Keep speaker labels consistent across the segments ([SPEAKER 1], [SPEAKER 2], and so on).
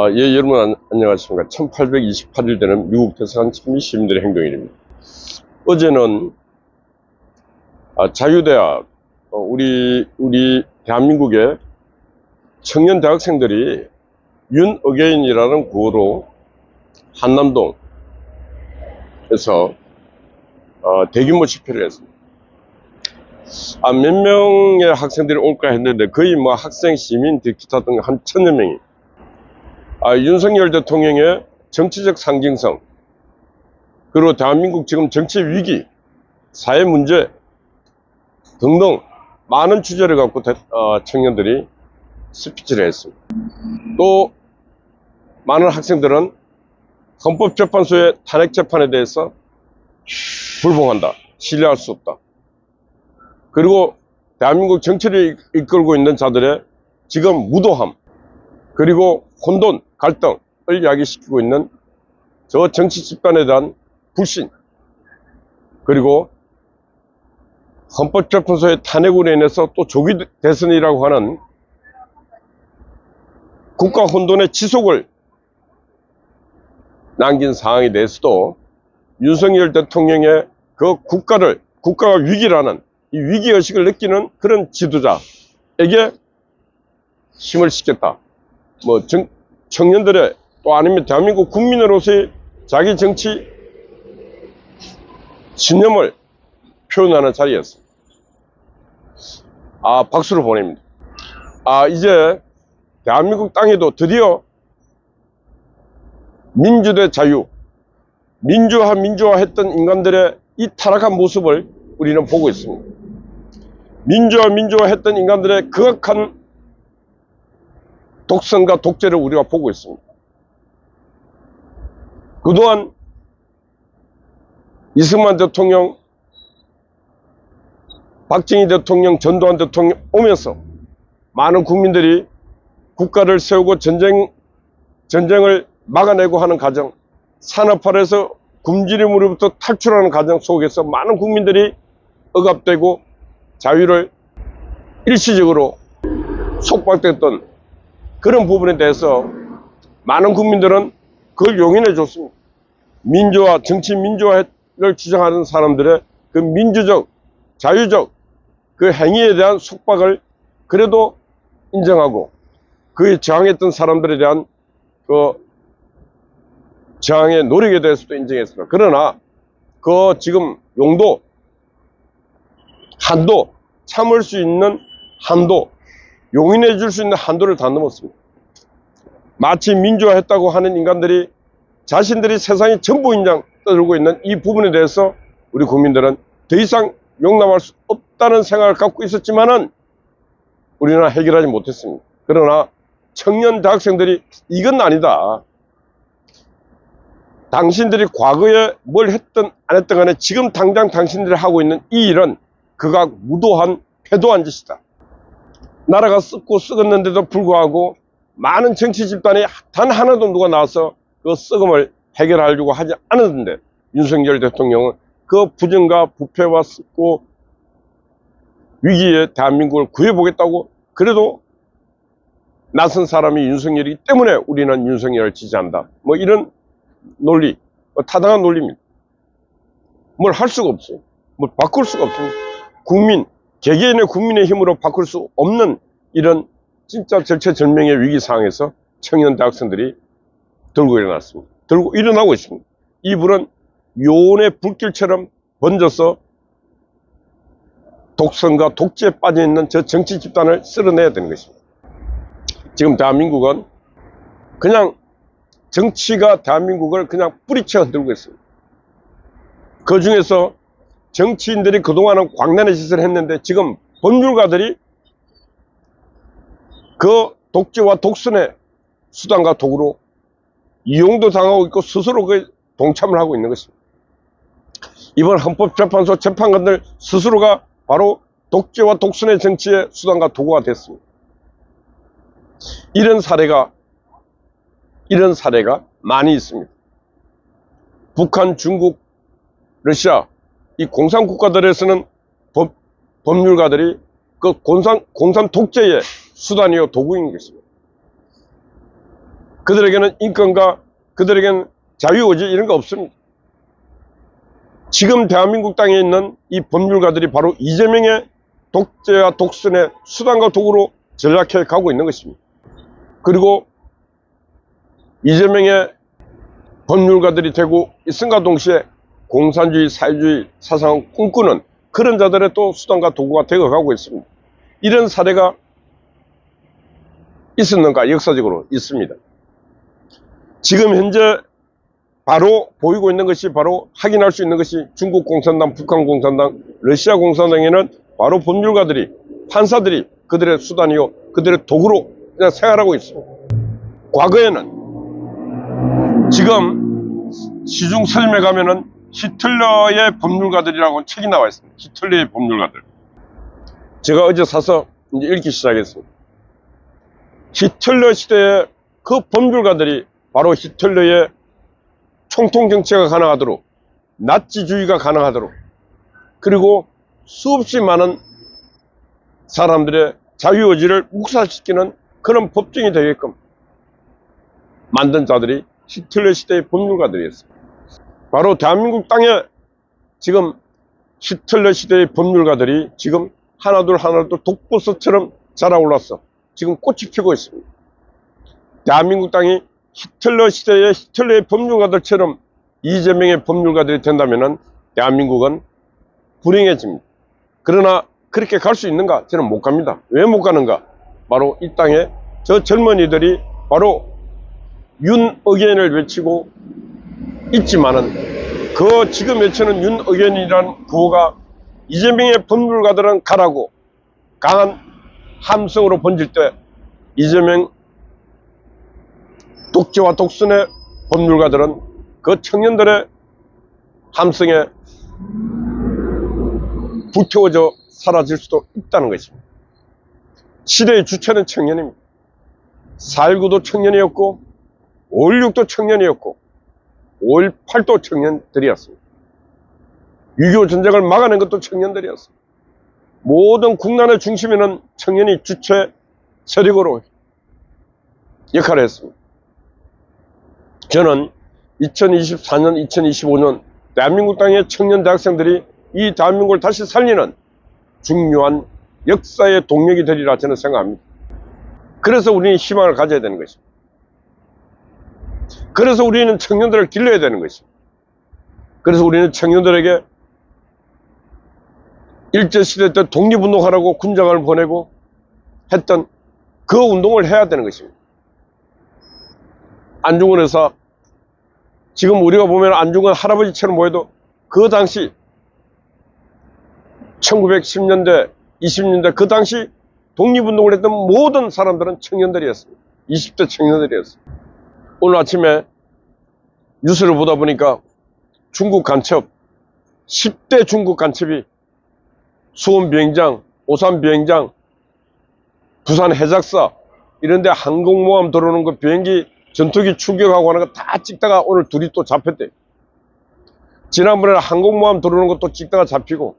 [SPEAKER 1] 아, 예, 여러분 안, 안녕하십니까. 1828일 되는 미국 대사관 친미 시민들의 행동일입니다. 어제는 아, 자유대학, 어, 우리, 우리 대한민국의 청년 대학생들이 윤어게인이라는 구호로 한남동에서 어, 대규모 집회를 했습니다. 아, 몇 명의 학생들이 올까 했는데 거의 뭐 학생, 시민, 기타 등 한 천여 명이 아, 윤석열 대통령의 정치적 상징성, 그리고 대한민국 지금 정치 위기, 사회 문제 등등 많은 주제를 갖고 대- 어, 청년들이 스피치를 했습니다. 또 많은 학생들은 헌법재판소의 탄핵 재판에 대해서 불복한다, 신뢰할 수 없다. 그리고 대한민국 정치를 이- 이끌고 있는 자들의 지금 무도함, 그리고 혼돈, 갈등을 야기시키고 있는 저 정치 집단에 대한 불신, 그리고 헌법재판소의 탄핵으로 인해서 또 조기 대선이라고 하는 국가 혼돈의 지속을 남긴 상황에 대해서도 윤석열 대통령의 그 국가를, 국가가 위기라는 이 위기의식을 느끼는 그런 지도자에게 힘을 싣겠다. 뭐 정- 청년들의 또 아니면 대한민국 국민으로서의 자기 정치 신념을 표현하는 자리였습니다. 아 박수를 보냅니다. 아 이제 대한민국 땅에도 드디어 민주 대 자유, 민주화 민주화했던 인간들의 이 타락한 모습을 우리는 보고 있습니다. 민주화 민주화했던 인간들의 극악한 독선과 독재를 우리가 보고 있습니다. 그동안 이승만 대통령, 박정희 대통령, 전두환 대통령 오면서 많은 국민들이 국가를 세우고 전쟁, 전쟁을 막아내고 하는 과정, 산업화에서 굶주림으로부터 탈출하는 과정 속에서 많은 국민들이 억압되고 자유를 일시적으로 속박됐던 그런 부분에 대해서 많은 국민들은 그걸 용인해 줬습니다. 민주화, 정치 민주화를 주장하는 사람들의 그 민주적, 자유적 그 행위에 대한 속박을 그래도 인정하고 그에 저항했던 사람들에 대한 그 저항의 노력에 대해서도 인정했습니다. 그러나 그 지금 용도, 한도, 참을 수 있는 한도, 용인해 줄 수 있는 한도를 다 넘었습니다. 마치 민주화했다고 하는 인간들이 자신들이 세상의 전부인 양 떠들고 있는 이 부분에 대해서 우리 국민들은 더 이상 용납할 수 없다는 생각을 갖고 있었지만은 우리는 해결하지 못했습니다. 그러나 청년 대학생들이 이건 아니다. 당신들이 과거에 뭘 했든 안 했든 간에 지금 당장 당신들이 하고 있는 이 일은 그가 무도한 패도한 짓이다. 나라가 썩고 썩었는데도 불구하고 많은 정치 집단이 단 하나도 누가 나와서 그 썩음을 해결하려고 하지 않았는데 윤석열 대통령은 그 부정과 부패와 썩고 위기에 대한민국을 구해보겠다고 그래도 나선 사람이 윤석열이기 때문에 우리는 윤석열을 지지한다. 뭐 이런 논리, 뭐 타당한 논리입니다. 뭘 할 수가 없어요. 뭘 바꿀 수가 없습니다. 국민, 개개인의 국민의 힘으로 바꿀 수 없는 이런 진짜 절체절명의 위기 상황에서 청년 대학생들이 들고 일어났습니다. 들고 일어나고 있습니다. 이 불은 요온의 불길처럼 번져서 독선과 독재에 빠져 있는 저 정치 집단을 쓸어내야 되는 것입니다. 지금 대한민국은 그냥 정치가 대한민국을 그냥 뿌리쳐 흔들고 있습니다. 그 중에서 정치인들이 그동안은 광란의 짓을 했는데 지금 법률가들이 그 독재와 독선의 수단과 도구로 이용도 당하고 있고 스스로 그 동참을 하고 있는 것입니다. 이번 헌법재판소 재판관들 스스로가 바로 독재와 독선의 정치의 수단과 도구가 됐습니다. 이런 사례가 이런 사례가 많이 있습니다. 북한, 중국, 러시아 이 공산 국가들에서는 법, 법률가들이 그 공산 공산 독재의 수단이요 도구인 것입니다. 그들에게는 인권과 그들에게는 자유의지 이런 거 없습니다. 지금 대한민국 땅에 있는 이 법률가들이 바로 이재명의 독재와 독선의 수단과 도구로 전락해 가고 있는 것입니다. 그리고 이재명의 법률가들이 되고 있음과 동시에 공산주의, 사회주의 사상을 꿈꾸는 그런 자들의 또 수단과 도구가 되어 가고 있습니다. 이런 사례가 있었는가? 역사적으로 있습니다. 지금 현재 바로 보이고 있는 것이 바로 확인할 수 있는 것이 중국 공산당, 북한 공산당, 러시아 공산당에는 바로 법률가들이, 판사들이 그들의 수단이요, 그들의 도구로 그냥 생활하고 있습니다. 과거에는 지금 시중 서점에 가면은 히틀러의 법률가들이라고 책이 나와 있습니다. 히틀러의 법률가들. 제가 어제 사서 이제 읽기 시작했습니다. 히틀러 시대의 그 법률가들이 바로 히틀러의 총통 정치가 가능하도록 나치주의가 가능하도록 그리고 수없이 많은 사람들의 자유의지를 묵살시키는 그런 법정이 되게끔 만든 자들이 히틀러 시대의 법률가들이었습니다. 바로 대한민국 땅에 지금 히틀러 시대의 법률가들이 지금 하나둘 하나둘 독보서처럼 자라올라서 지금 꽃이 피고 있습니다. 대한민국 땅이 히틀러 시대의 히틀러의 법률가들처럼 이재명의 법률가들이 된다면 대한민국은 불행해집니다. 그러나 그렇게 갈 수 있는가? 저는 못 갑니다. 왜 못 가는가? 바로 이 땅에 저 젊은이들이 바로 윤의견을 외치고 있지만은 그 지금 외치는 윤의견이라는 구호가 이재명의 법률가들은 가라고 강한 함성으로 번질 때 이재명 독재와 독선의 법률가들은 그 청년들의 함성에 불태워져 사라질 수도 있다는 것입니다. 시대의 주체는 청년입니다. 4.19도 청년이었고 5.16도 청년이었고 5.18도 청년들이었습니다. 6.25 전쟁을 막아낸 것도 청년들이었습니다. 모든 국난의 중심에는 청년이 주체 세력으로 역할을 했습니다. 저는 2024년, 2025년 대한민국 땅의 청년 대학생들이 이 대한민국을 다시 살리는 중요한 역사의 동력이 되리라 저는 생각합니다. 그래서 우리는 희망을 가져야 되는 것입니다. 그래서 우리는 청년들을 길러야 되는 것입니다. 그래서 우리는 청년들에게 일제시대 때 독립운동하라고 군장을 보내고 했던 그 운동을 해야 되는 것입니다. 안중근 의사, 지금 우리가 보면 안중근 할아버지처럼 보여도 그 당시 1910년대, 20년대 그 당시 독립운동을 했던 모든 사람들은 청년들이었습니다. 20대 청년들이었습니다. 오늘 아침에 뉴스를 보다 보니까 중국 간첩, 10대 중국 간첩이 수원 비행장, 오산 비행장, 부산 해작사 이런데 항공모함 들어오는 거 비행기 전투기 출격하고 하는 거 다 찍다가 오늘 둘이 또 잡혔대. 지난번에 항공모함 들어오는 것도 찍다가 잡히고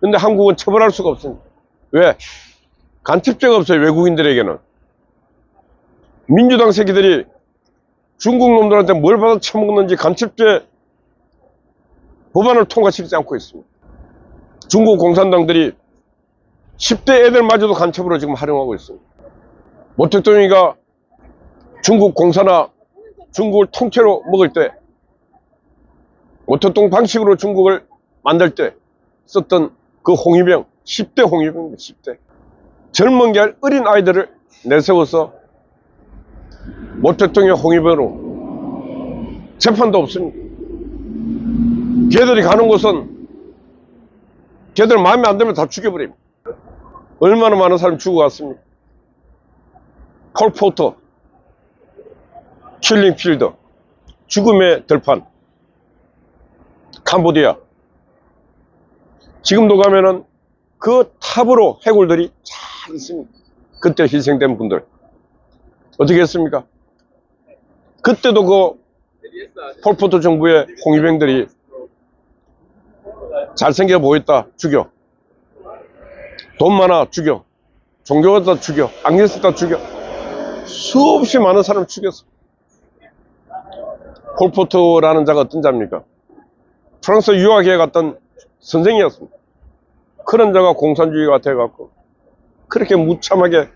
[SPEAKER 1] 근데 한국은 처벌할 수가 없습니다. 왜? 간첩죄가 없어요 외국인들에게는. 민주당 새끼들이 중국 놈들한테 뭘 받아 처먹는지 간첩죄 법안을 통과시키지 않고 있습니다. 중국 공산당들이 10대 애들마저도 간첩으로 지금 활용하고 있습니다. 모 대통령이가 중국 공사나 중국을 통째로 먹을 때 오토통 방식으로 중국을 만들 때 썼던 그 홍위병 10대 홍위병입니다. 10대 젊은 게 어린 아이들을 내세워서 모 대통령 홍위병으로 재판도 없습니다. 걔들이 가는 곳은 걔들 마음에 안 들면 다 죽여버립니다. 얼마나 많은 사람이 죽어갔습니까? 폴포터, 킬링필드, 죽음의 들판, 캄보디아. 지금도 가면은 그 탑으로 해골들이 잘 있습니다. 그때 희생된 분들. 어떻게 했습니까? 그때도 그 폴포트 정부의 홍위병들이 잘생겨 보였다 죽여 돈 많아 죽여 종교가 다 죽여 안경 쓰다 죽여 수없이 많은 사람 죽였어 폴포트라는 자가 어떤 자입니까? 프랑스 유학에 갔던 선생이었습니다. 그런 자가 공산주의가 돼갖고 그렇게 무참하게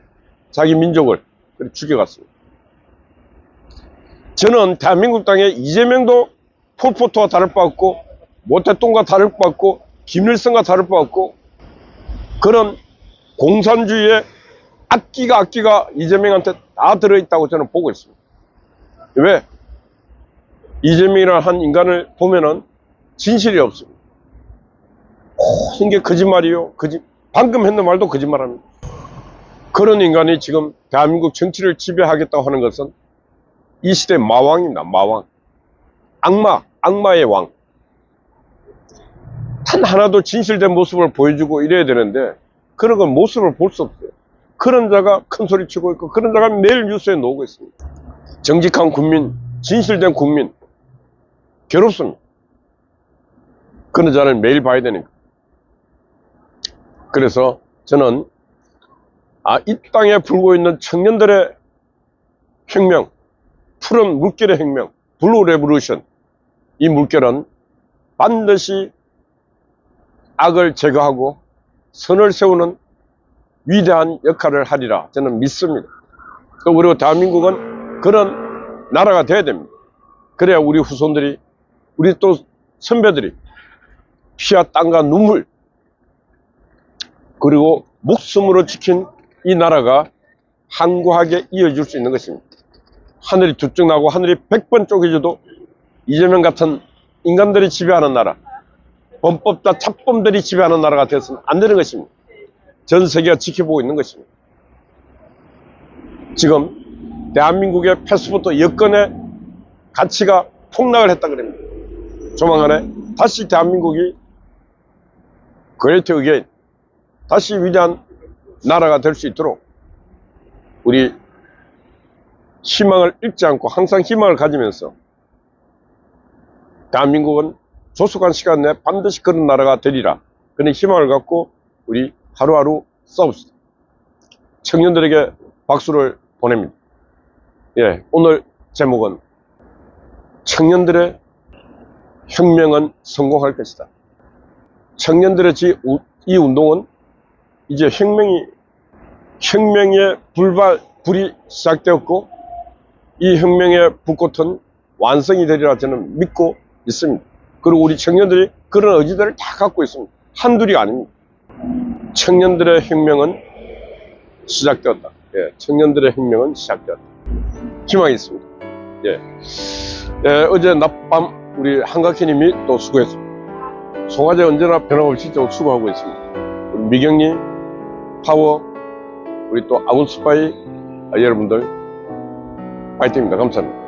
[SPEAKER 1] 자기 민족을 죽여갔습니다. 저는 대한민국 땅에 이재명도 폴포트와 다를 바 없고 모태똥과 다를 바 없고 김일성과 다를 바 없고 그런 공산주의의 악기가 악기가 이재명한테 다 들어있다고 저는 보고 있습니다. 왜? 이재명이라는 한 인간을 보면은 진실이 없습니다. 모든 게 거짓말이요. 거짓, 방금 했는 말도 거짓말합니다. 그런 인간이 지금 대한민국 정치를 지배하겠다고 하는 것은 이 시대 마왕입니다. 마왕. 악마, 악마의 왕. 단 하나도 진실된 모습을 보여주고 이래야 되는데 그런 건 모습을 볼 수 없어요. 그런 자가 큰 소리 치고 있고 그런 자가 매일 뉴스에 나오고 있습니다. 정직한 국민, 진실된 국민 괴롭습니다. 그런 자를 매일 봐야 되니까. 그래서 저는 아, 이 땅에 불고 있는 청년들의 혁명, 푸른 물결의 혁명, 블루 레보루션 이 물결은 반드시 악을 제거하고 선을 세우는 위대한 역할을 하리라 저는 믿습니다. 또 그리고 대한민국은 그런 나라가 돼야 됩니다. 그래야 우리 후손들이 우리 또 선배들이 피와 땀과 눈물 그리고 목숨으로 지킨 이 나라가 한구하게 이어질 수 있는 것입니다. 하늘이 두쪽 나고 하늘이 백번 쪼개져도 이재명 같은 인간들이 지배하는 나라, 범법자 잡범들이 지배하는 나라가 되어서는 안 되는 것입니다. 전 세계가 지켜보고 있는 것입니다. 지금 대한민국의 패스포트 여건의 가치가 폭락을 했다 그럽니다. 조만간에 다시 대한민국이 그레이트 의게인 다시 위대한 나라가 될 수 있도록 우리 희망을 잃지 않고 항상 희망을 가지면서 대한민국은 조속한 시간 내에 반드시 그런 나라가 되리라. 그런 희망을 갖고 우리 하루하루 싸웁시다. 청년들에게 박수를 보냅니다. 예, 오늘 제목은 청년들의 혁명은 성공할 것이다. 청년들의 이 운동은 이제 혁명이 혁명의 불발 불이 시작되었고 이 혁명의 불꽃은 완성이 되리라 저는 믿고 있습니다. 그리고 우리 청년들이 그런 의지들을 다 갖고 있습니다. 한둘이 아닙니다. 청년들의 혁명은 시작되었다. 예, 청년들의 혁명은 시작되었다. 희망이 있습니다. 예. 예, 어제 낮밤 우리 한각희님이 또 수고했습니다. 송화제 언제나 변함없이 좀 수고하고 있습니다. 우리 미경님, 파워, 우리 또 아군스파이 아, 여러분들 파이팅입니다. 감사합니다.